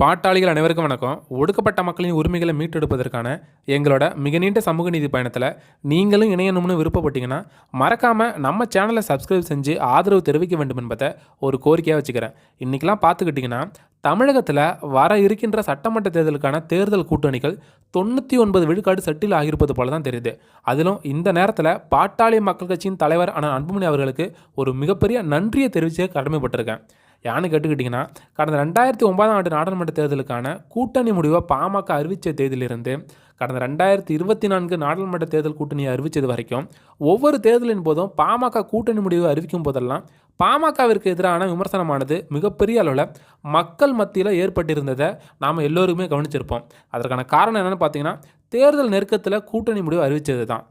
பாட்டாளிகள் அனைவருக்கும் வணக்கம். ஒடுக்கப்பட்ட மக்களின் உரிமைகளை மீட்டெடுப்பதற்கான எங்களோட மிக நீண்ட சமூக நீதி பயணத்தில் நீங்களும் இணையணும்னு விருப்பப்பட்டீங்கன்னா மறக்காமல் நம்ம சேனலை சப்ஸ்கிரைப் செஞ்சு ஆதரவு தெரிவிக்க வேண்டும் என்பதை ஒரு கோரிக்கையாக வச்சுக்கிறேன். இன்றைக்கெலாம் பார்த்துக்கிட்டிங்கன்னா தமிழகத்தில் வர இருக்கின்ற சட்டமன்ற தேர்தலுக்கான தேர்தல் கூட்டணிகள் தொண்ணூற்றி ஒன்பது விழுக்காடு செட்டில் ஆகியிருப்பது போல தான் தெரியுது. அதிலும் இந்த நேரத்தில் பாட்டாளி மக்கள் கட்சியின் தலைவர் ஆன அன்புமணி அவர்களுக்கு ஒரு மிகப்பெரிய நன்றியை தெரிவித்து கடமைப்பட்டிருக்கேன். யான்னு கேட்டுக்கிட்டிங்கன்னா கடந்த ரெண்டாயிரத்தி ஒன்பதாம் ஆண்டு நாடாளுமன்ற தேர்தலுக்கான கூட்டணி முடிவை பாமக அறிவித்த தேதியிலிருந்து கடந்த ரெண்டாயிரத்தி இருபத்தி நான்கு நாடாளுமன்ற தேர்தல் கூட்டணியை அறிவித்தது வரைக்கும் ஒவ்வொரு தேர்தலின் போதும் பாமக கூட்டணி முடிவை அறிவிக்கும் போதெல்லாம் பாமகவிற்கு எதிரான விமர்சனமானது மிகப்பெரிய அளவில் மக்கள் மத்தியில் ஏற்பட்டிருந்ததை நாம் எல்லோருமே கவனிச்சிருப்போம். அதற்கான காரணம் என்னென்னு பார்த்தீங்கன்னா தேர்தல் நெருக்கத்தில் கூட்டணி முடிவு அறிவித்தது தான்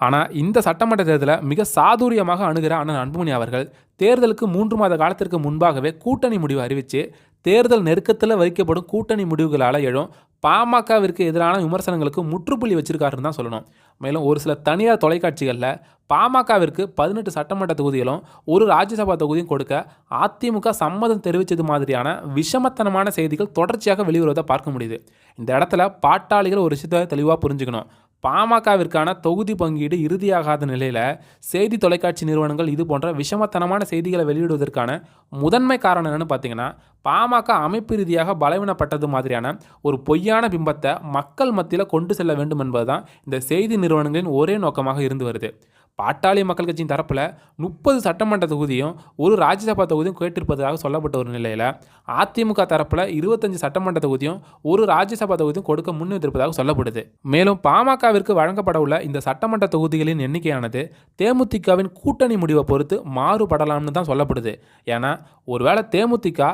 ஆனால் இந்த சட்டமன்ற தேர்தலை மிக சாதுரியமாக அணுகிற அண்ணன் அன்புமணி அவர்கள் தேர்தலுக்கு மூன்று மாத காலத்திற்கு முன்பாகவே கூட்டணி முடிவு அறிவித்து தேர்தல் நெருக்கத்தில் வைக்கப்படும் கூட்டணி முடிவுகளால் எழும் பாமகவிற்கு எதிரான விமர்சனங்களுக்கு முற்றுப்புள்ளி வச்சிருக்காருன்னு தான் சொல்லணும். மேலும் ஒரு சில தனியார் தொலைக்காட்சிகளில் பாமகவிற்கு பதினெட்டு சட்டமன்ற தொகுதிகளும் ஒரு ராஜ்யசபா தொகுதியும் கொடுக்க அதிமுக சம்மதம் தெரிவித்தது மாதிரியான விஷமத்தனமான செய்திகள் தொடர்ச்சியாக வெளிவருவதை பார்க்க முடியுது. இந்த இடத்துல பாட்டாளிகள் ஒரு விஷயத்தை தெளிவாக புரிஞ்சுக்கணும். பாமகவிற்கான தொகுதி பங்கீடு இறுதியாகாத நிலையில் செய்தி தொலைக்காட்சி நிறுவனங்கள் இது போன்ற விஷமத்தனமான செய்திகளை வெளியிடுவதற்கான முதன்மை காரணம் என்னென்னு பார்த்தீங்கன்னா பாமக அமைப்பு ரீதியாக பலவீனப்பட்டது மாதிரியான ஒரு பொய்யான பிம்பத்தை மக்கள் மத்தியில் கொண்டு செல்ல வேண்டும் என்பதுதான் இந்த செய்தி நிறுவனங்களின் ஒரே நோக்கமாக இருந்து வருது. பாட்டாளி மக்கள் கட்சியின் தரப்பில் முப்பது சட்டமன்ற தொகுதியும் ஒரு ராஜ்யசபா தொகுதியும் கேட்டிருப்பதாக சொல்லப்பட்ட ஒரு நிலையில் அதிமுக தரப்பில் இருபத்தஞ்சு சட்டமன்ற தொகுதியும் ஒரு ராஜ்யசபா தொகுதியும் கொடுக்க முன்வைத்திருப்பதாக சொல்லப்படுது. மேலும் பாமகவிற்கு வழங்கப்பட உள்ள இந்த சட்டமன்ற தொகுதிகளின் எண்ணிக்கையானது தேமுதிகவின் கூட்டணி முடிவை பொறுத்து மாறுபடலாம்னு தான் சொல்லப்படுது. ஏன்னா ஒருவேளை தேமுதிக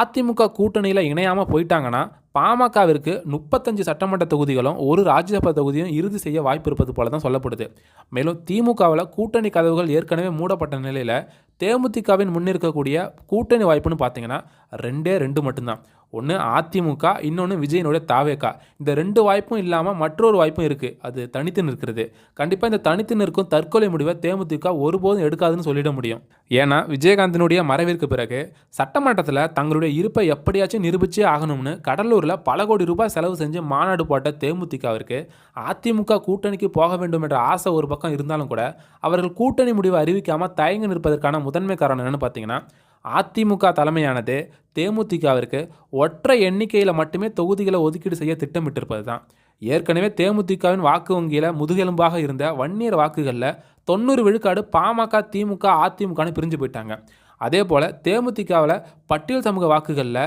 அதிமுக கூட்டணியில் இணையாமல் போயிட்டாங்கன்னா பாமகவிற்கு முப்பத்தஞ்சு சட்டமன்ற தொகுதிகளும் ஒரு ராஜ்யசபா தொகுதியும் இறுதி செய்ய வாய்ப்பு இருப்பது போல தான் சொல்லப்படுது. மேலும் திமுகவில் கூட்டணி கதவுகள் ஏற்கனவே மூடப்பட்ட நிலையில் தேமுதிகவின் முன்னிருக்கக்கூடிய கூட்டணி வாய்ப்புன்னு பார்த்தீங்கன்னா ரெண்டே ரெண்டு மட்டும்தான். ஒன்று அதிமுக இன்னொன்று விஜயனுடைய தாவேக்கா இந்த ரெண்டு வாய்ப்பும் இல்லாமல் மற்றொரு வாய்ப்பும் இருக்குது அது தனித்து நிற்கிறது. கண்டிப்பாக இந்த தனித்து நிற்கும் தற்கொலை முடிவை தேமுதிக ஒருபோதும் எடுக்காதுன்னு சொல்லிட முடியும். ஏன்னா விஜயகாந்தினுடைய மறைவிற்கு பிறகு சட்டமன்றத்தில் தங்களுடைய இருப்பை எப்படியாச்சும் நிரூபிச்சே ஆகணும்னு கடலூரில் பல கோடி ரூபாய் செலவு செஞ்சு மாநாடு போட்ட தேமுதிகவிற்கு அதிமுக கூட்டணிக்கு போக வேண்டும் என்ற ஆசை ஒரு பக்கம் இருந்தாலும் கூட அவர்கள் கூட்டணி முடிவை அறிவிக்காமல் தயங்கி நிற்பதற்கான முதன்மை காரணம் என்னென்னு பார்த்தீங்கன்னா அதிமுக தலைமையானது தேமுதிகவிற்கு ஒற்றை எண்ணிக்கையில் மட்டுமே தொகுதிகளை ஒதுக்கீடு செய்ய திட்டமிட்டிருப்பது தான் ஏற்கனவே தேமுதிகவின் வாக்கு வங்கியில் முதுகெலும்பாக இருந்த வன்னியர் வாக்குகளில் தொண்ணூறு விழுக்காடு பாமக திமுக அதிமுகன்னு பிரிஞ்சு போயிட்டாங்க. அதே போல் தேமுதிகவில் பட்டியல் சமூக வாக்குகளில்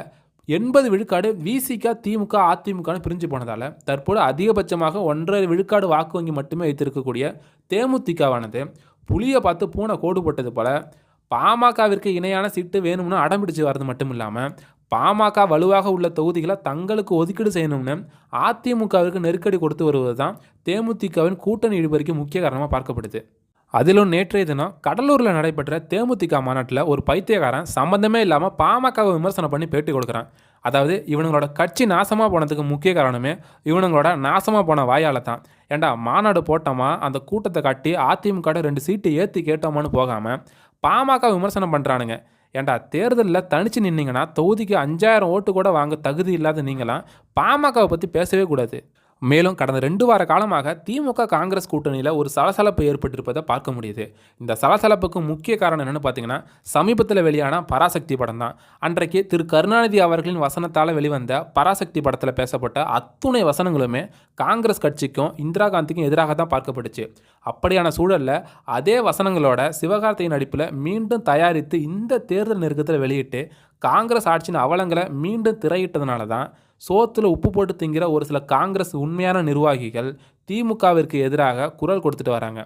எண்பது விழுக்காடு விசிக திமுக அதிமுகன்னு பிரிஞ்சு போனதால் தற்போது அதிகபட்சமாக ஒன்றரை விழுக்காடு வாக்கு வங்கி மட்டுமே வைத்திருக்கக்கூடிய தேமுதிகவானது புளியை பார்த்து பூனை கோடு போட்டது போல் பாமகவிற்கு இணையான சீட்டு வேணும்னு அடம்பிடிச்சு வர்றது மட்டும் இல்லாமல் பாமக வலுவாக உள்ள தொகுதிகளை தங்களுக்கு ஒதுக்கீடு செய்யணும்னு அதிமுகவிற்கு நெருக்கடி கொடுத்து வருவது தான் தேமுதிகவின் கூட்டணி இழுபறிக்கு முக்கிய காரணமாக பார்க்கப்படுது. அதிலும் நேற்றைய தினம் கடலூரில் நடைபெற்ற தேமுதிக மாநாட்டில் ஒரு பைத்தியக்காரன் சம்மந்தமே இல்லாமல் பாமகவை விமர்சனம் பண்ணி பேட்டி கொடுக்குறான். அதாவது இவனுங்களோட கட்சி நாசமாக போனதுக்கு முக்கிய காரணமே இவனுங்களோட நாசமாக போன வாயால் தான் ஏண்டா மாநாடு போட்டோமா? அந்த கூட்டத்தை காட்டி அதிமுக ரெண்டு சீட்டு ஏற்றி கேட்டோமான்னு போகாமல் பாமக விமர்சனம் பண்ணுறானுங்க ஏண்டா தேர்தலில் தனிச்சு நின்னீங்கன்னா தொகுதிக்கு அஞ்சாயிரம் ஓட்டு கூட வாங்க தகுதி இல்லாத நீங்களாம் பாமகவை பற்றி பேசவே கூடாது. மேலும் கடந்த ரெண்டு வார காலமாக திமுக காங்கிரஸ் கூட்டணியில் ஒரு சலசலப்பு ஏற்பட்டிருப்பதை பார்க்க முடியுது. இந்த சலசலப்புக்கு முக்கிய காரணம் என்னென்னு பார்த்தீங்கன்னா சமீபத்தில் வெளியான பராசக்தி படம் தான். அன்றைக்கு திரு கருணாநிதி அவர்களின் வசனத்தால் வெளிவந்த பராசக்தி படத்தில் பேசப்பட்ட அத்துணை வசனங்களுமே காங்கிரஸ் கட்சிக்கும் இந்திரா காந்திக்கும் எதிராக தான் பார்க்கப்பட்டுச்சு அப்படியான சூழலில் அதே வசனங்களோட சிவகார்த்திகை நடிப்பில் மீண்டும் தயாரித்து இந்த தேர்தல் நெருக்கத்தில் வெளியிட்டு காங்கிரஸ் ஆட்சியின் அவலங்களை மீண்டும் திரையிட்டதுனால தான் சோத்தில் உப்பு போட்டு திங்கிற ஒரு சில காங்கிரஸ் உண்மையான நிர்வாகிகள் திமுகவிற்கு எதிராக குரல் கொடுத்துட்டு வராங்க.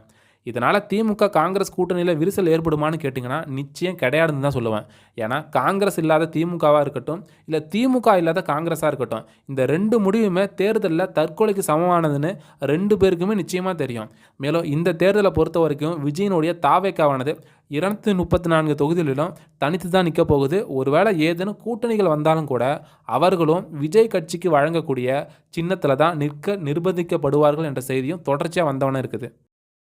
இதனால் திமுக காங்கிரஸ் கூட்டணியில் விரிசல் ஏற்படுமான்னு கேட்டிங்கன்னா நிச்சயம் கிடையாதுன்னு தான் சொல்லுவேன். ஏன்னா காங்கிரஸ் இல்லாத திமுகவாக இருக்கட்டும் இல்லை திமுக இல்லாத காங்கிரஸாக இருக்கட்டும் இந்த ரெண்டு முடிவுமே தேர்தலில் தற்கொலைக்கு சமமானதுன்னு ரெண்டு பேருக்குமே நிச்சயமாக தெரியும். மேலும் இந்த தேர்தலை பொறுத்த வரைக்கும் விஜயனுடைய தாவேக்காவானது இருநூத்தி முப்பத்தி நான்கு தொகுதிகளிலும் தனித்து தான் நிற்க போகுது. ஒருவேளை ஏதேனும் கூட்டணிகள் வந்தாலும் கூட அவர்களும் விஜய் கட்சிக்கு வழங்கக்கூடிய சின்னத்தில் தான் நிற்க நிர்பந்திக்கப்படுவார்கள் என்ற செய்தியும் தொடர்ச்சியாக வந்தவனே இருக்குது.